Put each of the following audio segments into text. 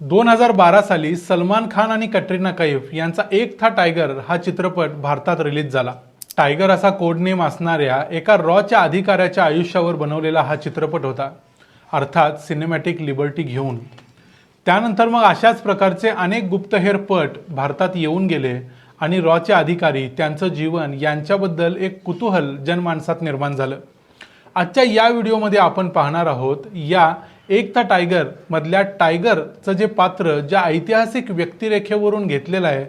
दोन हजार बारा साली सलमान खान आणि कटरीना कैफ यांचा एक था टायगर हा चित्रपट भारतात रिलीज झाला. टायगर असा कोडनेम असणाऱ्या एका रॉच्या अधिकाऱ्याच्या आयुष्यावर बनवलेला हा चित्रपट होता अर्थात सिनेमॅटिक लिबर्टी घेऊन. त्यानंतर मग अशाच प्रकारचे अनेक गुप्तहेर पट भारतात येऊन गेले आणि रॉचे अधिकारी त्यांचं जीवन यांच्याबद्दल एक कुतूहल जनमानसात निर्माण झालं. आजच्या या व्हिडिओमध्ये आपण पाहणार आहोत या एक था टायगर मधल्या टायगरचं जे पात्र ज्या ऐतिहासिक व्यक्तिरेखेवरून घेतलेलं आहे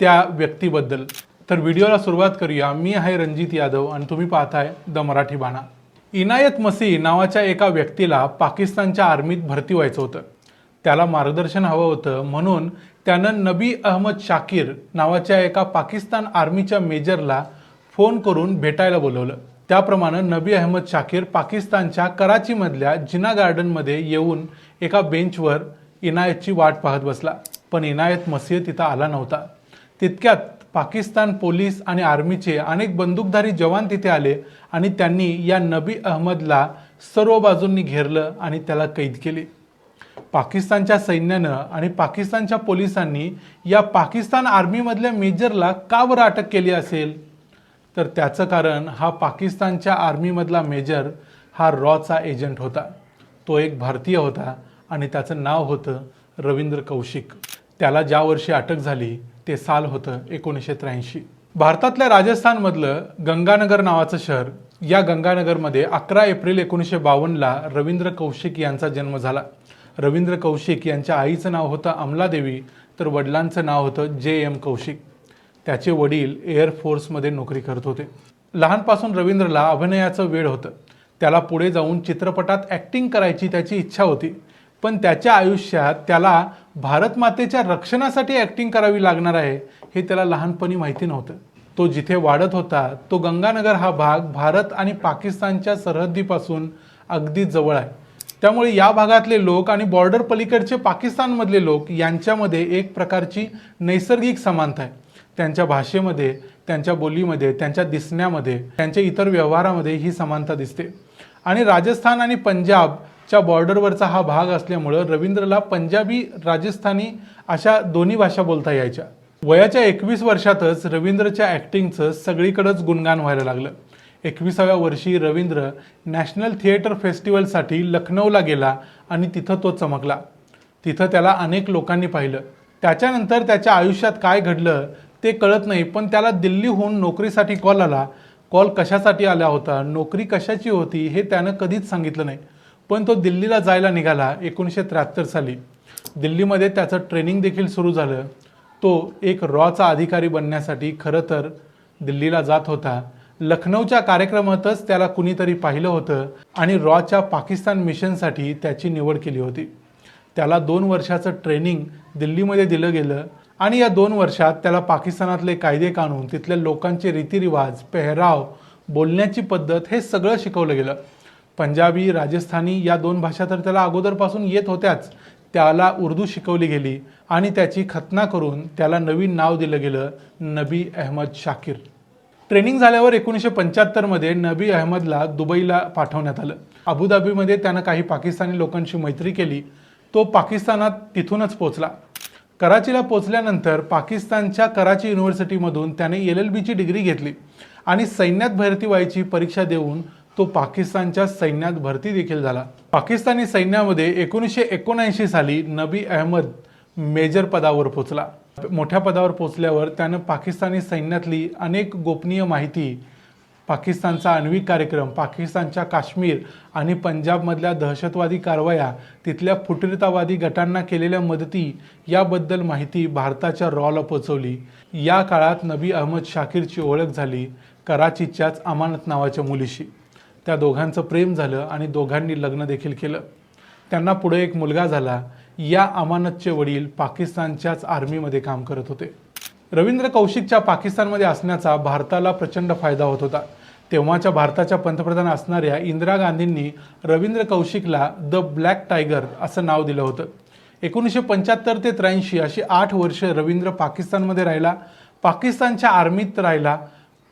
त्या व्यक्तीबद्दल. तर व्हिडिओला सुरुवात करूया. मी आहे रणजित यादव आणि तुम्ही पाहताय द मराठी बाणा. इनायत मसी नावाच्या एका व्यक्तीला पाकिस्तानच्या आर्मीत भरती व्हायचं होतं. त्याला मार्गदर्शन हवं होतं. म्हणून त्यानं नबी अहमद शाकीर नावाच्या एका पाकिस्तान आर्मीच्या मेजरला फोन करून भेटायला बोलवलं. त्याप्रमाणे नबी अहमद शाकीर पाकिस्तानच्या कराचीमधल्या जिना गार्डनमध्ये येऊन एका बेंचवर इनायतची वाट पाहत बसला. पण इनायत मसीह तिथं आला नव्हता. तितक्यात पाकिस्तान पोलीस आणि आर्मीचे अनेक बंदूकधारी जवान तिथे आले आणि त्यांनी या नबी अहमदला सर्व बाजूंनी घेरलं आणि त्याला कैद केले. पाकिस्तानच्या सैन्यानं आणि पाकिस्तानच्या पोलिसांनी या पाकिस्तान आर्मीमधल्या मेजरला का बरं अटक केली असेल? तर त्याचं कारण हा पाकिस्तानच्या आर्मीमधला मेजर हा रॉचा एजंट होता. तो एक भारतीय होता आणि त्याचं नाव होतं रवींद्र कौशिक. त्याला ज्या वर्षी अटक झाली ते साल होतं एकोणीसशे त्र्याऐंशी. भारतातल्या राजस्थानमधलं गंगानगर नावाचं शहर या गंगानगरमध्ये अकरा एप्रिल एकोणीसशे बावन्नला रवींद्र कौशिक यांचा जन्म झाला. रवींद्र कौशिक यांच्या आईचं नाव होतं अमलादेवी तर वडिलांचं नाव होतं जे एम कौशिक. त्याचे वडील एअरफोर्समध्ये नोकरी करत होते. लहानपासून रवींद्रला अभिनयाचं वेळ होतं. त्याला पुढे जाऊन चित्रपटात ॲक्टिंग करायची त्याची इच्छा होती. पण त्याच्या आयुष्यात त्याला भारत मातेच्या रक्षणासाठी ॲक्टिंग करावी लागणार आहे हे त्याला लहानपणी माहिती नव्हतं. तो जिथे वाढत होता तो गंगानगर हा भाग भारत आणि पाकिस्तानच्या सरहद्दीपासून अगदी जवळ आहे. त्यामुळे या भागातले लोक आणि बॉर्डर पलीकडचे पाकिस्तानमधले लोक यांच्यामध्ये एक प्रकारची नैसर्गिक समानता आहे. त्यांच्या भाषेमध्ये त्यांच्या बोलीमध्ये त्यांच्या दिसण्यामध्ये त्यांच्या इतर व्यवहारामध्ये ही समानता दिसते. आणि राजस्थान आणि पंजाबच्या बॉर्डरवरचा हा भाग असल्यामुळं रवींद्रला पंजाबी राजस्थानी अशा दोन्ही भाषा बोलता यायच्या. वयाच्या एकवीस वर्षातच रवींद्रच्या ॲक्टिंगचं सगळीकडंच गुणगान व्हायला लागलं. एकविसाव्या वर्षी रवींद्र नॅशनल थिएटर फेस्टिवलसाठी लखनौला गेला आणि तिथं तो चमकला. तिथं त्याला अनेक लोकांनी पाहिलं. त्याच्यानंतर त्याच्या आयुष्यात काय घडलं ते कळत नाही पण त्याला दिल्लीहून नोकरीसाठी कॉल आला. कॉल कशासाठी आला होता? नोकरी कशाची होती? हे त्यानं कधीच सांगितलं नाही. पण तो दिल्लीला जायला निघाला एकोणीसशे त्र्याहत्तर साली. दिल्लीमध्ये त्याचं ट्रेनिंग देखील सुरू झालं. तो एक रॉचा अधिकारी बनण्यासाठी खरं तर दिल्लीला जात होता. लखनौच्या कार्यक्रमातच त्याला कुणीतरी पाहिलं होतं आणि रॉच्या पाकिस्तान मिशनसाठी त्याची निवड केली होती. त्याला दोन वर्षाचं ट्रेनिंग दिल्लीमध्ये दिलं गेलं. आणि या दोन वर्षात त्याला पाकिस्तानातले कायदे कानून तिथल्या लोकांचे रीतिरिवाज पेहराव बोलण्याची पद्धत हे सगळं शिकवलं गेलं. पंजाबी राजस्थानी या दोन भाषा तर त्याला अगोदरपासून येत होत्याच. त्याला उर्दू शिकवली गेली आणि त्याची खतना करून त्याला नवीन नाव दिलं गेलं नबी अहमद शाकीर. ट्रेनिंग झाल्यावर एकोणीसशे पंच्याहत्तरमध्ये नबी अहमदला दुबईला पाठवण्यात आलं. अबुधाबीमध्ये त्यानं काही पाकिस्तानी लोकांशी मैत्री केली. तो पाकिस्तानात तिथूनच पोचला. कराचीला पोचल्यानंतर पाकिस्तानच्या कराची युनिव्हर्सिटीमधून त्याने एल एल बीची डिग्री घेतली आणि सैन्यात भरती व्हायची परीक्षा देऊन तो पाकिस्तानच्या सैन्यात भरती देखील झाला. पाकिस्तानी सैन्यामध्ये एकोणीसशे एकोणऐंशी साली नबी अहमद मेजर पदावर पोचला. मोठ्या पदावर पोचल्यावर त्यानं पाकिस्तानी सैन्यातली अनेक गोपनीय माहिती पाकिस्तानचा आण्विक कार्यक्रम पाकिस्तानच्या काश्मीर आणि पंजाबमधल्या दहशतवादी कारवाया तिथल्या फुटीरतावादी गटांना केलेल्या मदती याबद्दल माहिती भारताच्या रॉला पोचवली. या काळात नबी अहमद शाकीरची ओळख झाली कराचीच्याच अमानत नावाच्या मुलीशी. त्या दोघांचं प्रेम झालं आणि दोघांनी लग्न देखील केलं. त्यांना पुढे एक मुलगा झाला. या अमानतचे वडील पाकिस्तानच्याच आर्मीमध्ये काम करत होते. रवींद्र कौशिकच्या पाकिस्तानमध्ये असण्याचा भारताला प्रचंड फायदा होत होता. तेव्हाच्या भारताच्या पंतप्रधान असणाऱ्या इंदिरा गांधींनी रवींद्र कौशिकला द ब्लॅक टायगर असं नाव दिलं होतं. एकोणीसशे पंच्याहत्तर ते त्र्याऐंशी अशी आठ वर्ष रवींद्र पाकिस्तानमध्ये राहिला. पाकिस्तानच्या आर्मीत राहिला.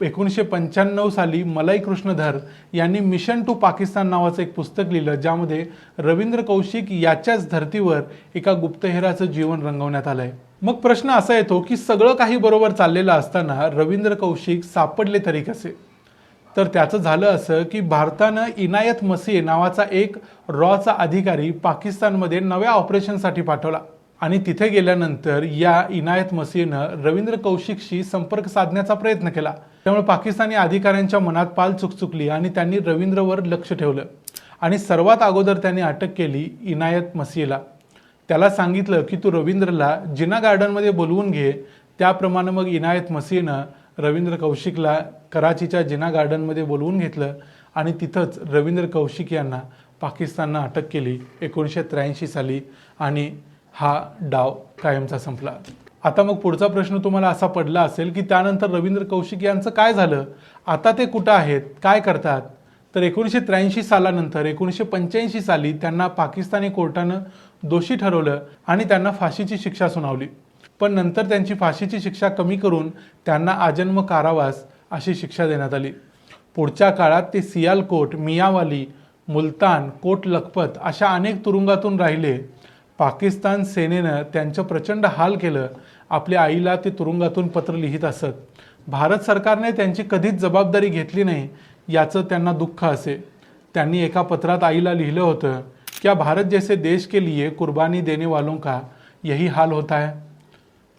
एकोणीसशे पंच्याण्णव साली मलाई कृष्णधर यांनी मिशन टू पाकिस्तान नावाचं एक पुस्तक लिहिलं ज्यामध्ये रवींद्र कौशिक याच्याच धर्तीवर एका गुप्तहेराचं जीवन रंगवण्यात आलंय. मग प्रश्न असा येतो की सगळं काही बरोबर चाललेलं असताना रवींद्र कौशिक सापडले तरी कसे? तर त्याचं झालं असं की भारतानं इनायत मसीह नावाचा एक रॉचा अधिकारी पाकिस्तानमध्ये नव्या ऑपरेशनसाठी पाठवला. आणि तिथे गेल्यानंतर या इनायत मसीहनं रवींद्र कौशिकशी संपर्क साधण्याचा प्रयत्न केला. त्यामुळे पाकिस्तानी अधिकाऱ्यांच्या मनात पाल चुकचुकली आणि त्यांनी रवींद्रवर लक्ष ठेवलं. आणि सर्वात अगोदर त्यांनी अटक केली इनायत मसीहला. त्याला सांगितलं की तू रवींद्रला जिना गार्डनमध्ये बोलवून घे. त्याप्रमाणे मग इनायत मसीहनं रवींद्र कौशिकला कराचीच्या जिना गार्डनमध्ये बोलवून घेतलं आणि तिथंच रवींद्र कौशिक यांना पाकिस्ताननं अटक केली एकोणीसशे त्र्याऐंशी साली आणि हा डाव कायमचा संपला. आता मग पुढचा प्रश्न तुम्हाला असा पडला असेल की त्यानंतर रवींद्र कौशिक यांचं काय झालं? आता ते कुठं आहेत? काय करतात? तर एकोणीसशे त्र्याऐंशी सालानंतर एकोणीसशे पंच्याऐंशी साली त्यांना पाकिस्तानी कोर्टानं दोषी ठरवलं आणि त्यांना फाशीची शिक्षा सुनावली. पण नंतर त्यांची फाशीची शिक्षा कमी करून त्यांना आजन्म कारावास अशी शिक्षा देण्यात आली. पुढच्या काळात ते सियालकोट मियावाली मुलतान कोट लखपत अशा अनेक तुरुंगातून राहिले. पाकिस्तान सेनेनं त्यांचं प्रचंड हाल केलं. आपल्या आईला ते तुरुंगातून पत्र लिहित असत. भारत सरकारने त्यांची कधीच जबाबदारी घेतली नाही याचं त्यांना दुःख असे. त्यांनी एका पत्रात आईला लिहिलं होतं क्या भारत जैसे देश के लिए कुर्बानी देने वालों का यही हाल होता है?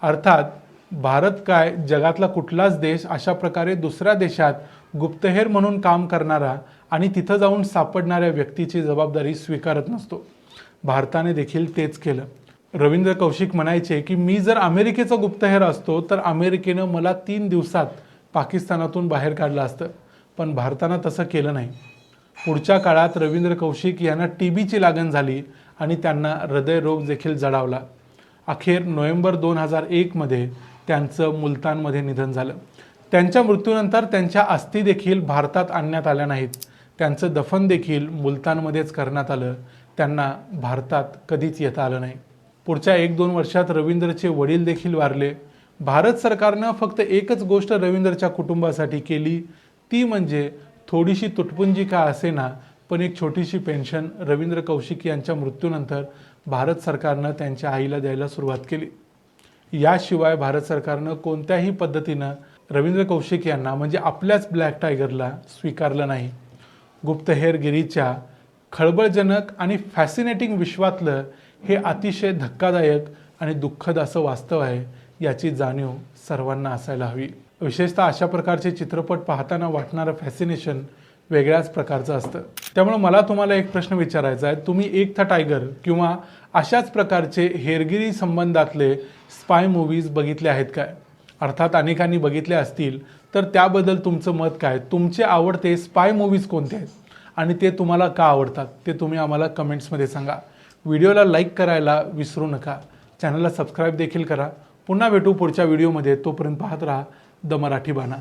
अर्थात भारत काय जगातला कुठलाच देश अशा प्रकारे दुसऱ्या देशात गुप्तहेर म्हणून काम करणारा आणि तिथं जाऊन सापडणाऱ्या व्यक्तीची जबाबदारी स्वीकारत नसतो. भारताने देखील तेच केलं. रवींद्र कौशिक म्हणायचे की मी जर अमेरिकेचा गुप्तहेर असतो तर अमेरिकेनं मला तीन दिवसात पाकिस्तानातून बाहेर काढलं असतं. पण भारतानं तसं केलं नाही. पुढच्या काळात रवींद्र कौशिक यांना टी बीची लागण झाली आणि त्यांना हृदयरोग देखील जडावला. अखेर नोव्हेंबर दोन हजार एकमध्ये त्यांचं मुलतानमध्ये निधन झालं. त्यांच्या मृत्यूनंतर त्यांच्या अस्थी देखील भारतात आणण्यात आल्या नाहीत. त्यांचं दफन देखील मुलतानमध्येच करण्यात आलं. त्यांना भारतात कधीच येता आलं नाही. पुढच्या एक दोन वर्षात रवींद्रचे वडील देखील वारले. भारत सरकारनं फक्त एकच गोष्ट रवींद्रच्या कुटुंबासाठी केली. ती म्हणजे थोडीशी तुटपुंजी का असेना पण एक छोटीशी पेन्शन रवींद्र कौशिक यांच्या मृत्यूनंतर भारत सरकारनं त्यांच्या आईला द्यायला सुरुवात केली. याशिवाय भारत सरकारनं कोणत्याही पद्धतीनं रवींद्र कौशिक यांना म्हणजे आपल्याच ब्लॅक टायगरला स्वीकारलं नाही. गुप्तहेरगिरीच्या खळबळजनक आणि फॅसिनेटिंग विश्वातलं हे अतिशय धक्कादायक आणि दुःखद असं वास्तव आहे याची जाणीव सर्वांना असायला हवी. विशेषतः अशा प्रकारचे चित्रपट पाहताना वाटणारं फॅसिनेशन वेगळ्याच प्रकारचं असतं. त्यामुळे मला तुम्हाला एक प्रश्न विचारायचा आहे. तुम्ही एक था टायगर किंवा अशाच प्रकारचे हेरगिरी संबंधातले स्पाय मूवीज बघितले आहेत काय? अर्थात अनेकांनी बघितले असतील तर त्याबद्दल तुमचं मत काय तुमचे आवडते स्पाय मूवीज कोणते आहेत? आणि ते तुम्हाला का आवडतात? ते तुम्ही आम्हाला कमेंट्समध्ये सांगा. व्हिडिओला लाईक करायला विसरू नका. चॅनलला सबस्क्राईब देखील करा. पुन्हा भेटू पुढच्या व्हिडिओमध्ये तोपर्यंत पाहत राहा. द मराठी बाणा.